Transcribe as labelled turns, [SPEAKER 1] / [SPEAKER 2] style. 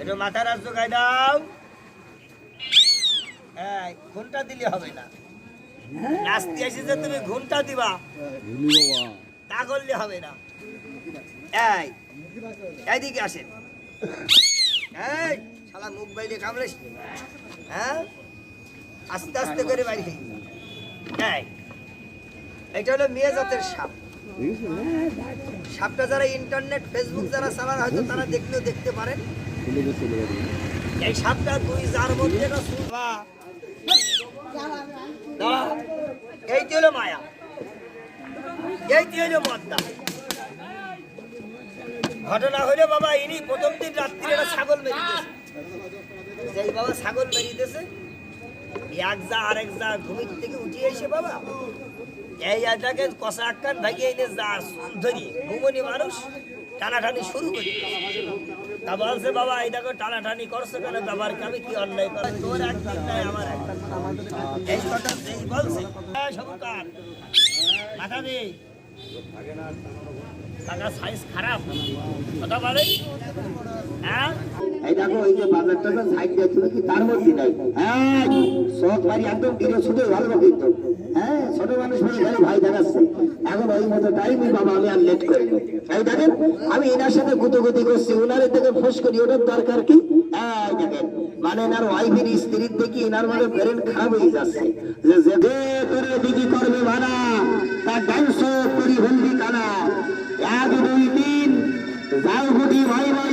[SPEAKER 1] একটু
[SPEAKER 2] মাথা হ্যাঁ ঘণ্টা দিলে হবে না। নাচতে যে তুমি ঘণ্টা দিবা, তা করলে হবে না। এই, এইদিকে আসেন। মুখ বাইরে কামড়েস হ্যাঁ? আস্তে আস্তে করে এই, এটা হলো মেয়ে জাতের সাপ। সাপটা যারা ইন্টারনেট, ফেসবুক যারা চালান হয়তো তারা দেখলেও দেখতে পারেন। এই সাপটা দুই যার মধ্যে। এইটি হলো মায়া। এইটি হলো মদ্দা। ঘটনা হইল বাবা, ইনি প্রথম দিন রাত্রি একটা ছাগল দিয়েছে সেই বাবা ছাগল মেরে দিয়েছে এক যা, আরেক যা থেকে এসে বাবা। এই আটাকে কষা যা ধরিয়ে ঘুমনি মানুষ, টানাটানি শুরু করে। তা বলছে, বাবা, এই টানাটানি করছ কেন? বাবার আমি কি অন্যায় করে? তোর একদিন আমার একদিন মাথা দে হ্যাঁ?
[SPEAKER 3] বাবা, আমি এনার সাথে গুতগুতি করছি। ওনারের থেকে ফোস করি, ওটার দরকার কি? মানে এনার ওয়াইফের স্ত্রীর দেখি এনার মানে ব্রেন খারাপ হয়ে যাচ্ছে। যে যে করে দিদি করবে মানা তার ডান্স করি যাও গুটি ভাই ভাই